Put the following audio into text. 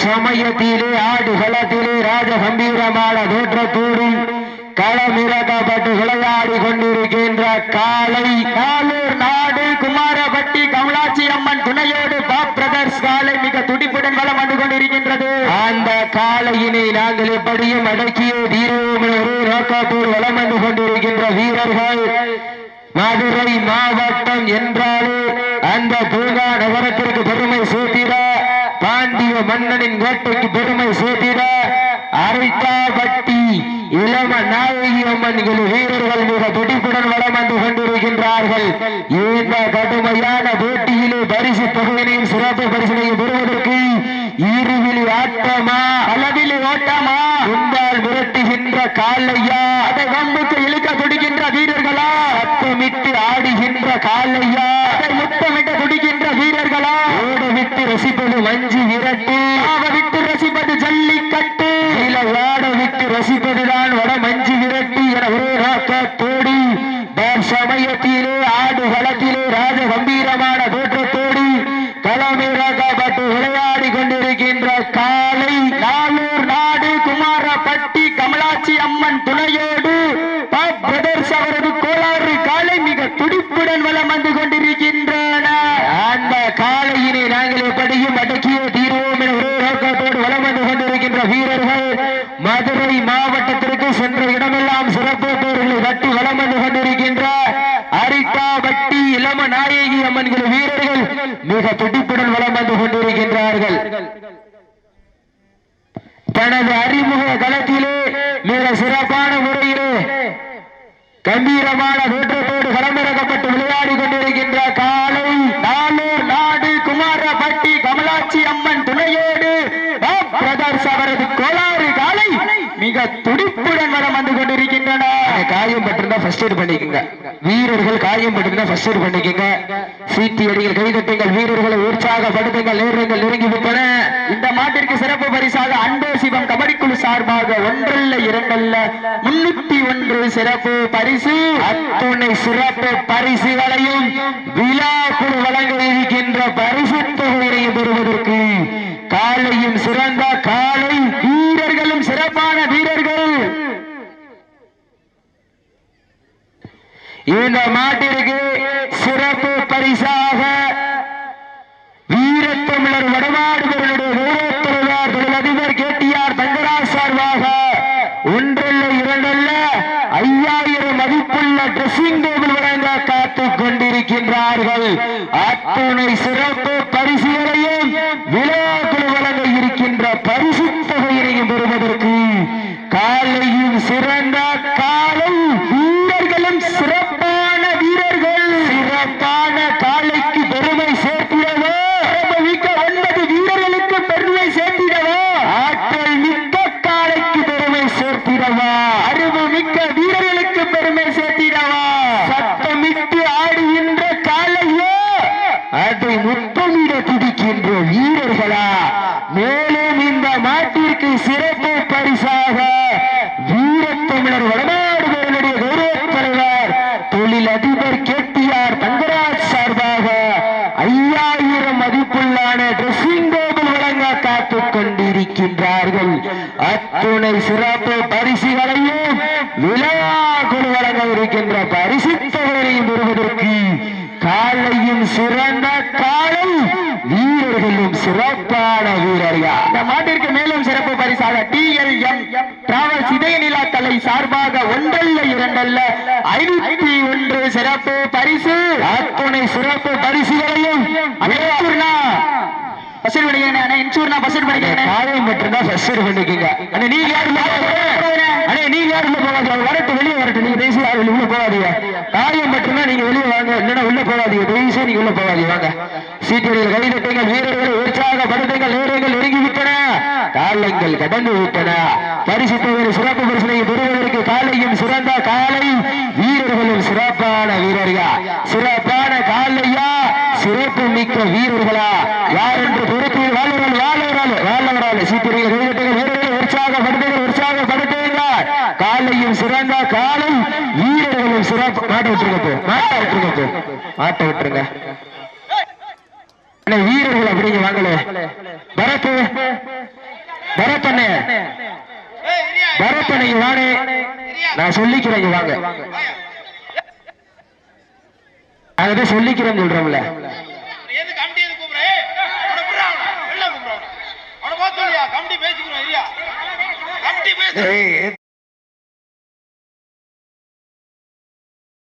சமயத்திலே ஆடுகளத்திலே ராஜ கம்பீரமான தோற்றத்தோடு களமிறக்கப்பட்டு விளையாடி கொண்டிருக்கின்ற காலை காலூர் நாடு குமாரபட்டி கமலாட்சி அம்மன் துணையோடு பாப் பிரதர்ஸ் காலை மிக துடிப்புடன் வளம் வந்து கொண்டிருக்கின்றது. அந்த காலையினை நாங்கள் எப்படியும் அடக்கியே தீரோம் ஒரே நோக்கத்தோடு வளம் வந்து கொண்டிருக்கின்ற வீரர்கள். மதுரை மாவட்டம் என்றாலே அந்த பூங்கா நகரத்தில் மன்னனின் கோட்டைக்கு பெருமை சேர்த்திட அரைத்தாபட்டி இளம நாயகி அம்மன்கள் வீரர்கள் மிக துடிப்புடன் வளம் வந்து கொண்டிருக்கின்றார்கள். இந்த கடுமையான போட்டியிலே பரிசு தொகையினையும் சிறப்பு பரிசினையும் பெறுவதற்கு இருவிழி ஆட்டமா? அளவிலி ஓட்டமா? உண்டால் விரட்டுகின்ற காலையா? அதை வம்புக்கு இழுக்க துடிக்கின்ற வீரர்களா? சத்தமிட்டு ஆடுகின்ற காலையா? அதை முத்தமிட்டு துடிக்கின்ற வீரர்களா? விட்டு ரசிப்பது வஞ்சி விரட்டு. ஆவ விட்டு ரசிப்பது ஜல்லிக்கட்டு. இல ஓட விட்டு ரசிப்பதுதான் வட மஞ்சு விரட்டு என ஒரே நோக்கத்தோடி சமயத்திலே ஆடு களத்திலே ராஜ கம்பீரமான ஒரே நோக்கத்தோடு வலம் வந்து கொண்டிருக்கின்ற வீரர்கள் மதுரை மாவட்டத்திற்கு சென்ற இடமெல்லாம் சிறப்பு பேர்களை தட்டி வலம் வந்து கொண்டிருக்கின்ற அரிக்காபட்டி இளம நாயகி அம்மன்கிற வீரர்கள் மிக துடிப்புடன் வலம் வந்து கொண்டிருக்கின்றார்கள் தனது அறிமுக களத்திலே மிக சிறப்பான முறையிலே கம்பீரமான தோற்றத்தோடு களமிறக்கப்பட்டு விளையாடி கொண்டிருக்கின்ற காலை நாளூர் நாடு குமாரப்பட்டி கமலாட்சி அம்மன் துணையோடு பாப் பிரதர்ஸ் அவரது கோளாறு காலை மிக துடிப்புடன் வரம் வந்து கொண்டிருக்கின்றன. காயம் பட்டிருந்தா ஃபர்ஸ்ட் எய்ட் பண்ணிக்கோங்க. வீரர்கள் காயம் பட்டிருந்தா ஃபர்ஸ்ட் எய்ட் பண்ணிக்கோங்க. சீட்டி அடிகள் கைதட்டுங்கள் வீரர்களை உற்சாகப்படுத்துங்கள் நேரங்கள் நெருங்கி விட்டன இந்த மாட்டிற்கு சிறப்பு பரிசாக அன்போ சிவம் கபடி குழு சார்பாக ஒன்றல்ல இரண்டல்ல முன்னூத்தி ஒன்று சிறப்பு பரிசு. அத்துணை சிறப்பு பரிசுகளையும் விழா குழு வழங்க இருக்கின்ற பரிசு தொகையினையும் பெறுவதற்கு காலையும் சிறந்த காலை வீரர்களும் சிறப்பான வீரர்கள். இந்த மாட்டிற்கு சிறப்பு பரிசாக வீரத்தமிழர் வடமாடுபவர்களுடைய வீரத்தலைவர் தொழிலதிபர் கேட்டியார் தங்கராஜ் சார்பாக ஒன்றல்ல இரண்டல்ல ஐயாயிரம் மதிப்புள்ள டிரெஸ்ஸிங் டேபிள் வழங்க காத்துக் கொண்டிருக்கின்றார்கள். அத்துணை சிறப்பு பரிசுகளையும் விழாக்கள் வழங்க இருக்கிறது பரிசு தொகையினையும் பெறுவதற்கு காலையும் சிறந்த காலை வீரர்களும் சிறப்பான வீரர்கள் சிறப்பான காலைக்கு பெருமை சேர்த்திடவோ மிக்க ஒன்பது வீரர்களுக்கு பெருமை சேர்த்திடவோ ஆற்றல் மிக்க காலைக்கு பெருமை சேர்த்திடவா அறிவு மிக்க வீரர்களுக்கு பெருமை சேர்த்திடவா சத்தமிட்டு ஆடுகின்ற காலையோ அதை முத்தமிட துடிக்கின்ற வீரர்களா மேலும் இந்த மாட்டிற்கு சிறப்பு பரிசாக வீரத்தமிழர் வடநாடுகளுடைய கௌரவ தலைவர் தொழிலதிபர் கே டி ஆர் தங்கராஜ் சார்பாக ஐயாயிரம் மதிப்புள்ளான டிரெஸ்ஸிங் டேபிள் வழங்க காத்துக் கொண்டிருக்கின்றார்கள். அத்துணை சிறப்பு பரிசுகளையும் விழா குழு வழங்க இருக்கின்ற பரிசு தொகையையும் பெறுவதற்கு காலையும் சிறந்த காலை வீரர்களும் சிறப்பான வீரர்கள். இந்த மாட்டிற்கு மேலும் சிறப்பு பரிசாக டிஎல்எம் டிராவல்ஸ் இதய நிலா சார்பாக ஒன்றல்ல இரண்டல்ல ஐநூத்தி ஒன்று சிறப்பு பரிசு. அத்துணை சிறப்பு பரிசுகளையும் அனைத்துனா பசர் பண்ணிக்கிறேன் இன்சூர்னா பசர் பண்ணிக்கிறேன் காயம் பெற்றிருந்தா பசர் பண்ணிக்கீங்க நீங்க யாரு? நீ நீங்க உள்ள போகாதீங்க. வரட்டு வெளியே வரட்டு நீங்க தேசிய யாரும் உள்ள போகாதீங்க. காயம் மட்டும்தான் நீங்க வெளியே வாங்க. இல்லைன்னா உள்ள போகாதீங்க. தேசிய நீங்க உள்ள போகாதீங்க. வாங்க. சீட்டியில் கைதட்டுங்கள் வீரர்கள் உற்சாகப்படுத்துங்கள் நேரங்கள் நெருங்கி விட்டன காலங்கள் கடந்து விட்டன. பரிசு தொகையில் சிறப்பு பரிசனை பெறுவதற்கு காலையும் சிறந்த காலை. வீரர்களும் சிறப்பான வீரர்கள். சிறப்பான காலையா? சிறப்பு மிக்க வீரர்களா. யார் என்று பொறுப்பில் வாழ்வரால் வாழ்வரால் வாழ்வரால். சீட்டியில் கைதட்டுங்கள் வீரர்களை உற்சாகப்படுத்துங்கள் உற்சாகப்படுத்துங்கள் காலையும் சிறந்த காலம். வீரர்களும் சிறப்பு. மாட்ட விட்டுருங்க மாட்ட விட்டுருங்க மாட்ட விட்டுருங்க. வீரர்கள் அப்படிங்க வாங்கல. பரத் பரத் வாணே. நான் சொல்லிக்கிறேன் வாங்க. அதை சொல்லிக்கிறேன் சொல்றோம்ல கமிட்டி பேசிக்கிறோம், கமிட்டி